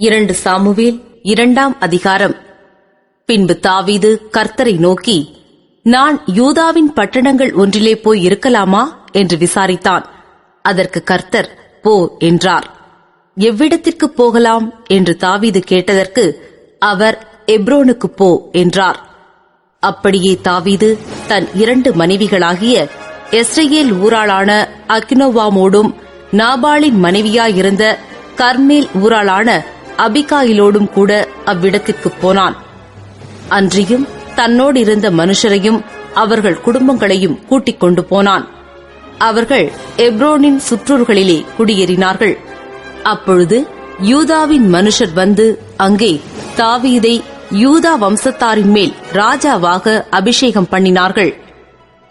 இரண்டு சாமுவேல் இரண்டாம் அதிகாரம். பின்பு தாவீது கர்த்தரை நோக்கி நான் யூதாவின் பட்டணங்கள் ஒன்றிலே போய் இருக்கலாமா? என்று விசாரித்தான். அதற்கு கர்த்தர் போ என்றார். எவ்விடத்திற்கு போகலாம்? என்று தாவீது கேட்டதற்கு அவர் எப்ரோனுக்கு போ என்றார். அப்படியே தாவீது தன் இரண்டு மனைவிகளாகிய எஸ்ரேல் ஊராளான அக்னோவாமோடும் நாபாலின் மனைவியாயிருந்த கர்மேல் ஊராளான அபிகாயிலோடும் கூட அவ்விடத்திற்கு போனான். அன்றியும் தன்னோடு இருந்த மனுஷரையும் அவர்கள் குடும்பங்களையும் கூட்டிக் கொண்டு போனான். அவர்கள் எப்ரோனின் சுற்றூர்களிலே குடியேறினார்கள். அப்பொழுது யூதாவின் மனுஷர் வந்து அங்கே தாவீதை யூதா வம்சத்தாரின் மேல் ராஜாவாக அபிஷேகம் பண்ணினார்கள்.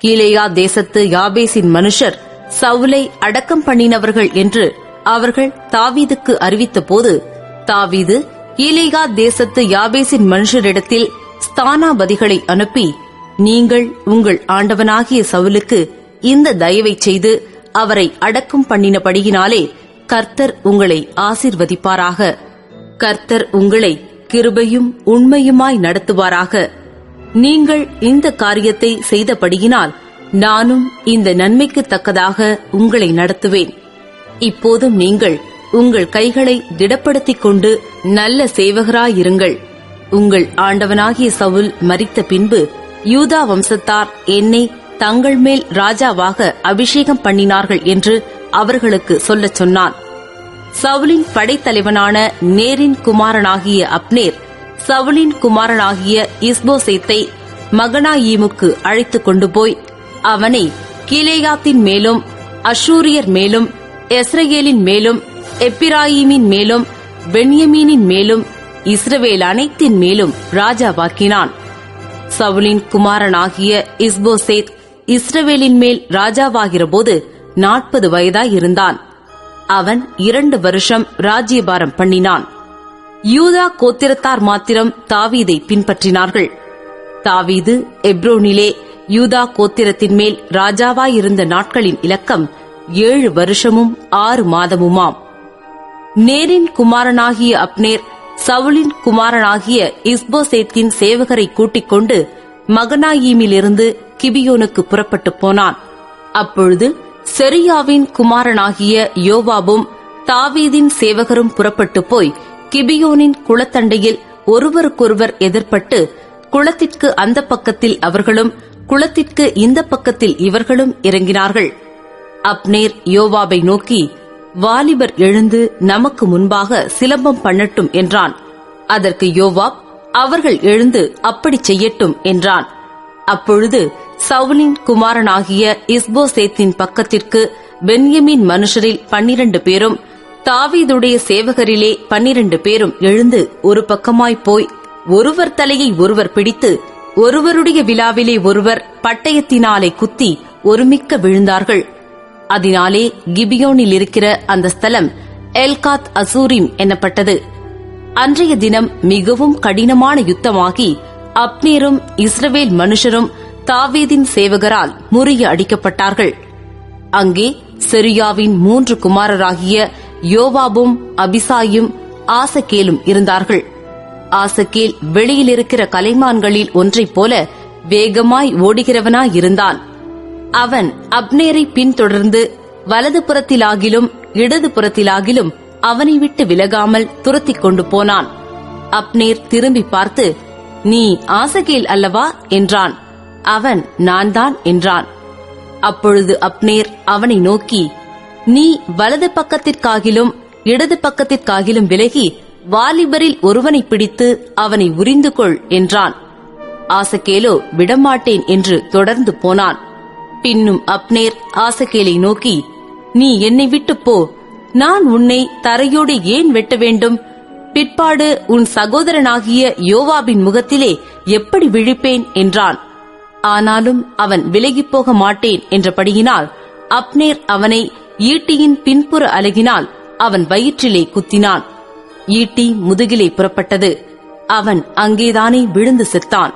கீழேயா தேசத்து யாபேசின் மனுஷர் சவுலை அடக்கம் பண்ணினவர்கள் என்று அவர்கள் தாவீதுக்கு அறிவித்தபோது தாவீது ஈலிகா தேசத்து யாபேசின் மனுஷரிடத்தில் ஸ்தானாபதிகளை அனுப்பி நீங்கள் உங்கள் ஆண்டவனாகிய சவுலுக்கு இந்த தயவை செய்து அவரை அடக்கம் பண்ணினபடியினாலே கர்த்தர் உங்களை ஆசிர்வதிப்பாராக. கர்த்தர் உங்களை கிருபையும் உண்மையுமாய் நடத்துவாராக. நீங்கள் இந்த காரியத்தை செய்தபடியினால் நானும் இந்த நன்மைக்கு தக்கதாக உங்களை நடத்துவேன். இப்போதும் நீங்கள் உங்கள் கைகளை திடப்படுத்திக் கொண்டு நல்ல சேவகராயிருங்கள். உங்கள் ஆண்டவனாகிய சவுல் மறித்த பின்பு யூதா வம்சத்தார் என்னை தங்கள் மேல் ராஜாவாக அபிஷேகம் பண்ணினார்கள் என்று அவர்களுக்கு சொல்லச் சொன்னான். சவுலின் படைத்தலைவனான நேரின் குமாரனாகிய அப்னேர் சவுலின் குமாரனாகிய இஸ்போசேத்தை மகனாயீமுக்கு அழைத்துக் கொண்டு போய் அவனை கிலேயாத்தின் மேலும் அஷூரியர் மேலும் எஸ்ரேலின் மேலும் எப்பிராயீமின் மேலும் பென்யமீனின் மேலும் இஸ்ரவேல் அனைத்தின் மேலும் ராஜாவாக்கினான். சவுலின் குமாரனாகிய இஸ்போசேத் இஸ்ரவேலின் மேல் ராஜாவாகிறபோது நாற்பது வயதாயிருந்தான். அவன் இரண்டு வருஷம் ராஜ்யபாரம் பண்ணினான். யூதா கோத்திரத்தார் மாத்திரம் தாவீதை பின்பற்றினார்கள். தாவீது எப்ரோனிலே யூதா கோத்திரத்தின் மேல் ராஜாவாயிருந்த நாட்களின் இலக்கம் ஏழு வருஷமும் ஆறு மாதமுமாம். நேரின் குமாரனாகிய அப்னேர் சவுலின் குமாரனாகிய இஸ்போசேத்தின் சேவகரை கூட்டிக் கொண்டு மகனாயீமிலிருந்து கிபியோனுக்கு புறப்பட்டு போனான். அப்பொழுது செரியாவின் குமாரனாகிய யோவாபும் தாவீதின் சேவகரும் புறப்பட்டு போய் கிபியோனின் குளத்தண்டையில் ஒருவருக்கொருவர் எதிர்ப்பட்டு குளத்திற்கு அந்த பக்கத்தில் அவர்களும் குளத்திற்கு இந்த பக்கத்தில் இவர்களும் இறங்கினார்கள். அப்னேர் யோவாபை நோக்கி வாலிபர் எழுந்து நமக்கு முன்பாக சிலம்பம் பண்ணட்டும் என்றான். அதற்கு யோவாப் அவர்கள் எழுந்து அப்படி செய்யட்டும் என்றான். அப்பொழுது சவுலின் குமாரனாகிய இஸ்போசேத்தின் பக்கத்திற்கு பென்யமின் மனுஷரில் பன்னிரண்டு பேரும் தாவீதுடைய சேவகரிலே பன்னிரண்டு பேரும் எழுந்து ஒரு பக்கமாய் போய் ஒருவர் தலையை ஒருவர் பிடித்து ஒருவருடைய விழாவிலே ஒருவர் பட்டயத்தினாலே குத்தி ஒருமிக்க விழுந்தார்கள். அதனாலே கிபியோனில் இருக்கிற அந்த ஸ்தலம் எல்காத் அசூரிம் எனப்பட்டது அன்றைய தினம் மிகவும் கடினமான யுத்தமாகி அப்னேரும் இஸ்ரவேல் மனுஷரும் தாவீதின் சேவகரால் முறிய அடிக்கப்பட்டார்கள் அங்கே செரியாவின் மூன்று குமாரராகிய யோவாபும் அபிசாயும் ஆசகேலும் இருந்தார்கள் ஆசகேல் வெளியிலிருக்கிற கலைமான்களில் ஒன்றைப் போல வேகமாய் ஓடுகிறவனாயிருந்தான் அவன் அப்னேரை பின்தொடர்ந்து வலது புறத்திலாகிலும் இடது புறத்திலாகிலும் அவனை விட்டு விலகாமல் துரத்திக் கொண்டு போனான். அப்னேர் திரும்பி பார்த்து நீ ஆசகேல் அல்லவா? என்றான். அவன் நான் தான் என்றான். அப்பொழுது அப்னேர் அவனை நோக்கி நீ வலது பக்கத்திற்காகிலும் இடது பக்கத்திற்காகிலும் விலகி வாலிபரில் ஒருவனை பிடித்து அவனை உரிந்து கொள் என்றான். ஆசகேலோ விடமாட்டேன் என்று தொடர்ந்து போனான். பின்னும் அப்னேர் ஆசகேலை நோக்கி நீ என்னை விட்டு போ. நான் உன்னை தரையோடு ஏன் வெட்ட வேண்டும்? பிற்பாடு உன் சகோதரனாகிய யோவாபின் முகத்திலே எப்படி விழிப்பேன்? என்றான். ஆனாலும் அவன் விலகிப் போக மாட்டேன் என்றபடியினால் அப்னேர் அவனை ஈட்டியின் பின்புற அலகினால் அவன் வயிற்றிலே குத்தினான். ஈட்டி முதுகிலே புறப்பட்டது. அவன் அங்கேதானே விழுந்து செத்தான்.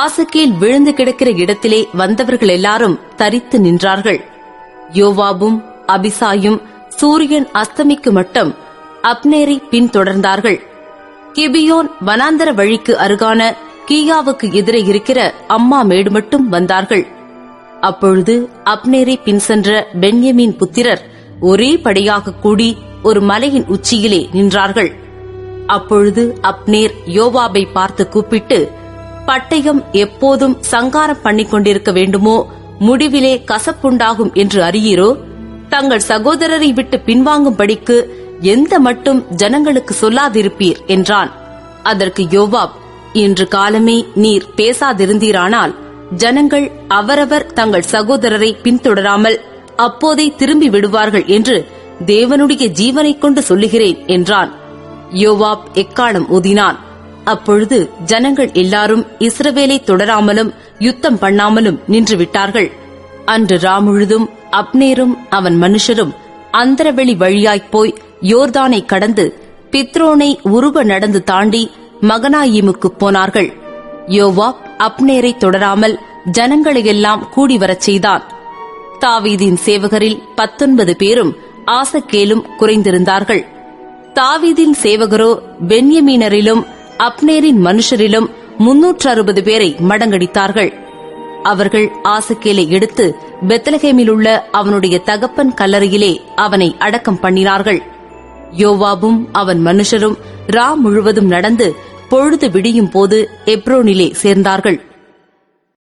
ஆசக்கேல் விழுந்து கிடக்கிற இடத்திலே வந்தவர்கள் எல்லாரும் தரித்து நின்றார்கள். யோவாபும் அபிசாயும் சூரியன் அஸ்தமிக்கு மட்டும் அப்னேரை பின்தொடர்ந்தார்கள். கிபியோன் வனாந்தர வழிக்கு அருகான கீயாவுக்கு எதிரே இருக்கிற அம்மா மேடு மட்டும் வந்தார்கள். அப்பொழுது அப்னேரை பின் சென்ற பென்யமீன் புத்திரர் ஒரே படையாக கூடி ஒரு மலையின் உச்சியிலே நின்றார்கள். அப்பொழுது அப்னேர் யோவாபை பார்த்து கூப்பிட்டு பட்டயம் எப்போதும் சங்காரம் பண்ணிக் கொண்டிருக்க வேண்டுமோ? முடிவிலே கசப்புண்டாகும் என்று அறியீரோ? தங்கள் சகோதரரை விட்டு பின்வாங்கும்படிக்கு எந்த மட்டும் ஜனங்களுக்கு சொல்லாதிருப்பீர் என்றான். அதற்கு யோவாப் இன்று காலமே நீர் பேசாதிருந்தீரானால் ஜனங்கள் அவரவர் தங்கள் சகோதரரை பின்தொடராமல் அப்போதே திரும்பி விடுவார்கள் என்று தேவனுடைய ஜீவனைக் கொண்டு சொல்லுகிறேன் என்றான். யோவாப் எக்காலம் ஊதினான்? அப்பொழுது ஜனங்கள் எல்லாரும் இஸ்ரவேலை தொடராமலும் யுத்தம் பண்ணாமலும் நின்று விட்டார்கள் அன்று ராமுழுதும் அப்னேரும் அவன் மனுஷரும் அந்தரவெளி வழியாய்ப் போய் யோர்தானை கடந்து பித்ரோனை உருவ நடந்து தாண்டி மகனாயிமுக்குப் போனார்கள். யோவாப் அப்னேரை தொடராமல் ஜனங்களையெல்லாம் கூடி வரச் செய்தான். தாவீதின் சேவகரில் பத்தொன்பது பேரும் ஆசக்கேலும் குறைந்திருந்தார்கள். தாவீதின் சேவகரோ பென்யமீனரிலும் அப்னேரின் மனுஷரிலும் முன்னூற்று அறுபது பேரை மடங்கடித்தார்கள். அவர்கள் ஆசக்கேலை எடுத்து பெத்லகேமிலுள்ள அவனுடைய தகப்பன் கல்லறையிலே அவனை அடக்கம் பண்ணினார்கள். யோவாபும் அவன் மனுஷரும் ரா முழுவதும் நடந்து பொழுது விடியும் போது எப்ரோனிலே சேர்ந்தார்கள்.